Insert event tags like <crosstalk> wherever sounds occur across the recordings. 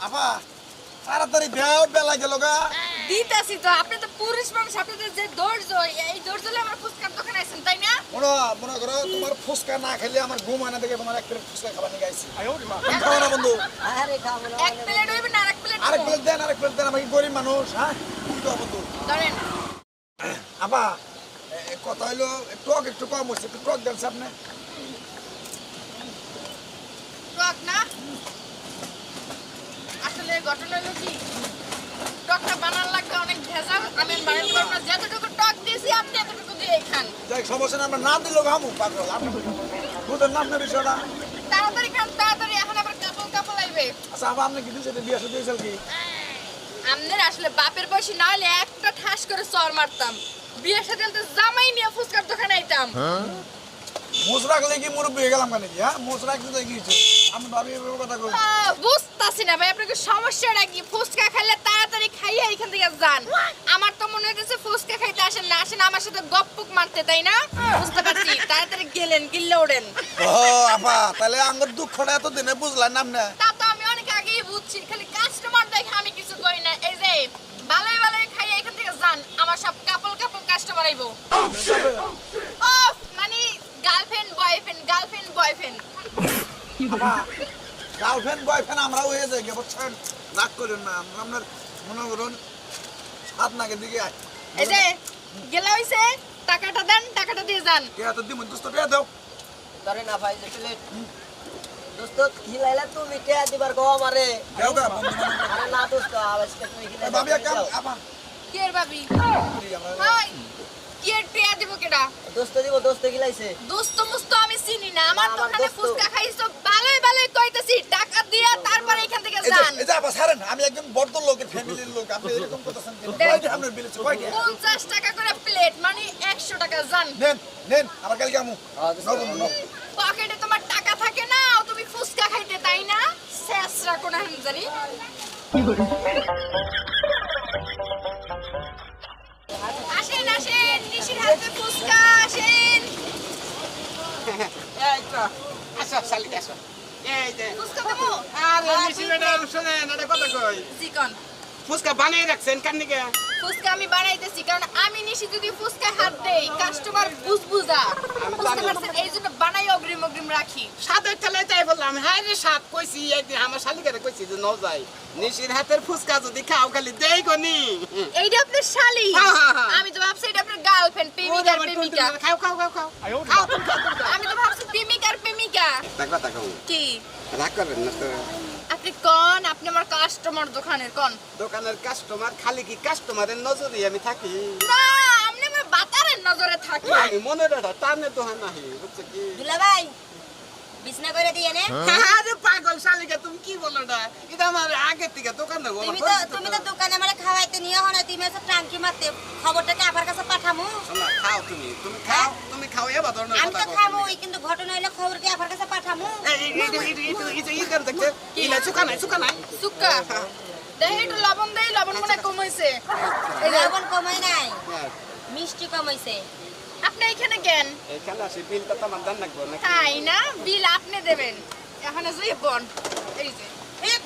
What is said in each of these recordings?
আপা তাড়াতাড়ি বেয়া বেলা গেল গা। দিতাছি তো আপনি তো পুরুষ মানুষ আপনাদের যে ধৈর্য এই ধৈর্য হলে আমার ফুচকার দোকানে আছেন তাই না? মনে মনে করো তোমার ফুচকা না খেলে আমার ঘুম হয় না দেখে তোমার এক প্লেট ফুচকা খাবার নিয়ে গাইছি খাও না বন্ধু। আরে খাব না এক প্লেট হইবে না আরেক প্লেট আরেক প্লেট দেন আরেক প্লেট দেন আমাকে গরিব মানুষ হ্যাঁ? কি তো বন্ধু। ধরেন। আপা কথা হইল টক একটু কম হচ্ছে একটু টক দেন সামনে টক না? আসলে ঘটনা হলো কি? টকটা বানার লাগবে অনেক ভেজাল। আমি বানাতে পারব না যতটুকু টক দিয়েছি আপনি এতটুকু দিয়ে খান। যাই সমস্যা না আমরা না দিলেও খামু পাগল আপনি দুধের নাম না বিষয়টা। তাড়াতাড়ি খান তাড়াতাড়ি এখন আবার কাপড় কাপড় লাগবে আচ্ছা আপা আপনি কি দিয়েছে বিয়ে সাথে দিয়েছেন কি? আমাদের আসলে বাপের বয়সী না হলে একটা ঠাস করে চর মারতাম। বিয়ের সাথে জামাই নিয়ে ফুচকার দোকানে আইতাম। রাখলে কি হয়ে গেলাম কেন কি হ্যাঁ? মুছ রাখতে কি হয়েছে। আমি ভাবি এভাবে কথা কই বুঝতাছি না ভাই আপনাকে সমস্যাটা কি ফুচকা খাইলে তাড়াতাড়ি খাইয়ে এখান থেকে যান। আমার তো মনে হইতেছে ফুচকা খাইতে আসেন না আসেন আমার সাথে গপ্পুক মারতে তাই না? বুঝতে পারছি তাড়াতাড়ি গেলেন গিল্লে ওড়েন। ও আপা তাহলে আমার দুঃখটা এত দিনে বুঝলাম না তা তো আমি অনেক আগেই বুঝছি খালি কাস্টমার দেখে আমি কিছু করি না। এই যে ভালোই ভালোই খাইয়ে এখান থেকে যান আমার সব কাপল কাপল কাস্টমার আইবো অফ মানে girlfriend boyfriend girlfriend boyfriend. <laughs> Girlfriend boyfriend আমরা হয়ে যাই বুঝছেন রাগ করেন না। আমরা আপনার মনে করুন সাত নাকের দিকে এই যে গেলা হইছে টাকাটা দেন টাকাটা দিয়ে যান। কে এত দিন দোস্ত টিয়া দাও। ধরে না ভাই যে প্লেট দোস্ত খিলাইলা তুমি কে দিবার গো আমারে। দেও গা আরে না দোস্ত আজকে তুমি খিলাই ভাবি কাম আপা। কি ভাবি? হাই। কি টিয়া দিব কেডা? দোস্ত দিব দোস্ত খিলাইছে দোস্ত মুস্ত আমি চিনি না আমার না, আমার দোকানে খাইছো ভালোই ভালোই কইতেছি টাকা দিয়া তারপরে এখান থেকে যান। এই যে আপা আমি একজন বড় লোকের ফ্যামিলির লোক আপনি এরকম করতেছেন কয়টা আপনার বিল আছে? কয়টা? পঞ্চাশ টাকা করে প্লেট মানে একশো টাকা যান। নেন নেন আমার কালকে আমু। দোস্ত। নগদ নগদ পকেটে তোমার টাকা থাকে না তুমি ফুচকা খাইতে তাই না? শেষরা কোন হামজারি আসেন আসেন নিশির হাতে ফুচকা আসেন এই তো আসো শালিক আসো এই যে ফুচকা আরে নিশি ম্যাডাম শুনেন এটা কথা কই চিকন ফুচকা বানিয়ে রাখছেন কার নিকে ফুচকা আমি বানাইতেছি কারণ আমি নিশি যদি ফুচকা হাত দেই কাস্টমার বুঝবুঝা বুঝতে পারছেন এই জন্য বানাই অগ্রিম অগ্রিম রাখি সাদের ঠেলে তাই বললাম হ্যাঁ রে সাত কইছি এই যে আমার শালিকারে কইছি যে ন যাই নিশির হাতের ফুচকা যদি খাও। খালি দেই গনি এইটা আপনার শালি। আমি তো ভাবছি এটা আপনার গার্লফ্রেন্ড প্রেমিকা খাও খাও খাও খাও খাও তুমি খাও তুমি খাও। আমি তো ভাবছি প্রেমিকা আর কি? রাগ না তো। আপনি কোন? আপনি আমার কাস্টমার দোকানের কোন। দোকানের কাস্টমার খালি কি কাস্টমারের নজরে আমি থাকি? না আপনি আমার বাতারের নজরে থাকি আমি মনে রাখা টানে তো নাহি বুঝছ কি? দুলা ভাই বিছনা করে দিয়ে নে। আরে পাগল শালিকা তুমি কি বলো না এটা আমার আগে থেকে দোকান দেবো তুমি তো তুমি তো দোকানে। আমারে খাওয়াইতে নিয়ে হনা তুমি এসে টাঙ্কি মারতে। খবরটাকে আমার কাছে পাঠামু? খাও তুমি। তুমি খাও তুমি খাও এবার ধরনের আমি তো খামু কিন্তু ঘটনা হইলে খবর কি আমার কাছে আপনি এখানে কেন এখানে বিল আপনি দেবেন এখানে জুই বন এই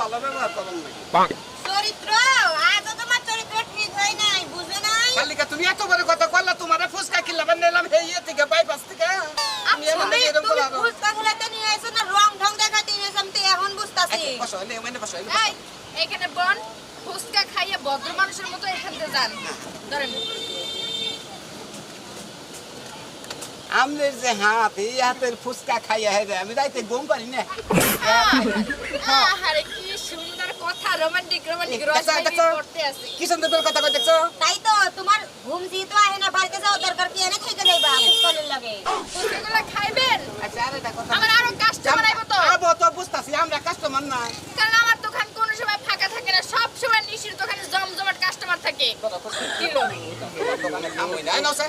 ভালো ব্যবহার চরিত্র বুঝো তুমি এত বড় কথা কইলা তোমার ফুসকা কিনলাম নিলাম হে ইয়ে থেকে বাইপাস থেকে তুমি এমন তুমি এরকম করো ফুচকা খেলাতে নিয়ে আইছো না রং ঢং দেখাতে নিয়ে আমি তো এখন বুঝতাছি। বসো এনে এনে বসো এই এখানে বন ফুচকা খাইয়ে ভদ্র মানুষের মতো এখান থেকে যান। ধরেন। আমনের যে হাত এই হাতের ফুসকা খাইয়া হেরে আমি রাইতে ঘুম পারি না। আরে কি রোমান্টিক রোমান্টিক দেখো, করতে আছে কি সুন্দর করে কথা কই তাই তো তোমার ঘুম যেহেতু আহে না বাড়িতে যাও দরকার কি এনে থেকে যাইবা ফুচকালের লাগে। ফুচকাগুলো খাইবেন? আচ্ছা আরে এটা আমার আরও কাস্টমার আইবো তো। আবো তো বুঝতাছি আমরা কাস্টমার না কারণ আমার দোকান কোনো সময় ফাঁকা থাকে না সব সময় নিশির দোকানে জমজমাট কাস্টমার থাকে। কি হলো? দোকানে? খামই না। নাও স্যার।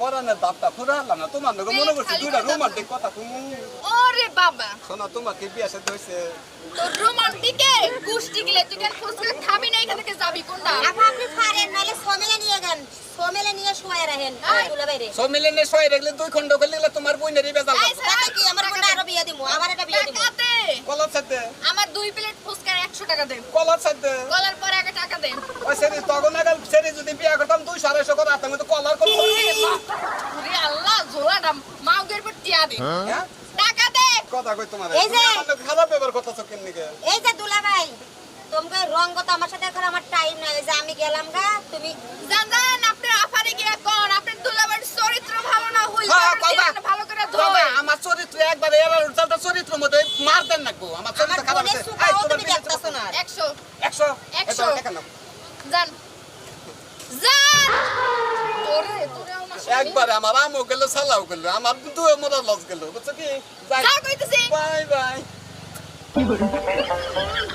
পরানের দাপটা ফুরা হলাম না তোমার নাকি মনে করছি দুইটা রোমান্টিক কথা তুমি ওরে বাবা। শোনা তোমাকে বিয়ে সাথে হয়েছে তোর রোমান্টিকে গুষ্টি গিলে তুই কেন ফুসকা খাবি না এখান থেকে যাবি কোনটা? আপা আপনি পারেন নাহলে সোমেলে নিয়ে গান সোমেলে নিয়ে শুয়ে রাখেন। দুলা বাইরে সব মিলে নে রাখলে দুই খন্ড তোমার বইনেরই বেজাল তাতে কি? আমার বোন আরও বিয়ে দিমু আমার একটা বিয়ে দিমু। টাকাতে কলার সাথে। আমার দুই প্লেট ফুসকার একশো টাকা দে। কলার সাথে। গলার পরে আগে টাকা দে। ওই যদি বিয়ে করতাম দুই সাড়ে শো করে আতাম তো কলার করব আল্লাহ ঝোলাটা মাউগের পর টিয়া দে। হ্যাঁ? টাকা দে। কথা কই তোমার? এই যে- খারাপ ব্যবহার করতেছো কেন এই যে দুলা ভাই তোমাকে রং কথা আমার সাথে এখন আমার টাইম নাই। যে আমি গেলাম গা তুমি জান জান আপনার আফারে গিয়ে কোন? আপনার দুলাবার চরিত্র ভালো না হইল? হ্যাঁ। ভালো করে বাবা, আমার চরিত্র একবার এবার উল্টালটা চরিত্র মধ্যে মার দেন নাকবো আমার আমার চরিত্র খারাপ আছে। সুখাও তুমি দেখতেছো না। জান জান তোরে তোরে আমার সাথে- একবার আমার আমও গেল সালাও গেল আমার দু মোরা লস গেল বুঝছ কি? Bye bye.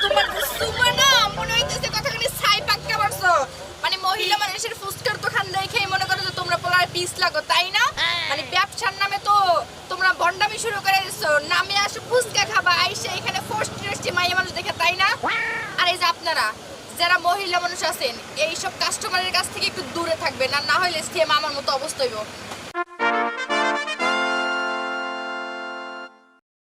তোমার সুপার না মনে হইতেছে কথাখানি ছাই পাক্কা পারছ মানে মহিলা মানুষের ফুসকার দোকান দেখে মনে করো যে তোমরা পোলার পিস লাগো তাই না? মানে ব্যবসার নামে তো তোমরা ভন্ডামি শুরু করে দিছো। নামে আসো ফুসকা খাবা আইসে এখানে ফোর্স টেস্টি মাইয়া মানুষ দেখে তাই না? আর এই যে আপনারা যারা মহিলা মানুষ আছেন, এইসব কাস্টমারের কাছ থেকে একটু দূরে থাকবেন আর না হলে সেম আমার মতো অবস্থা হইব।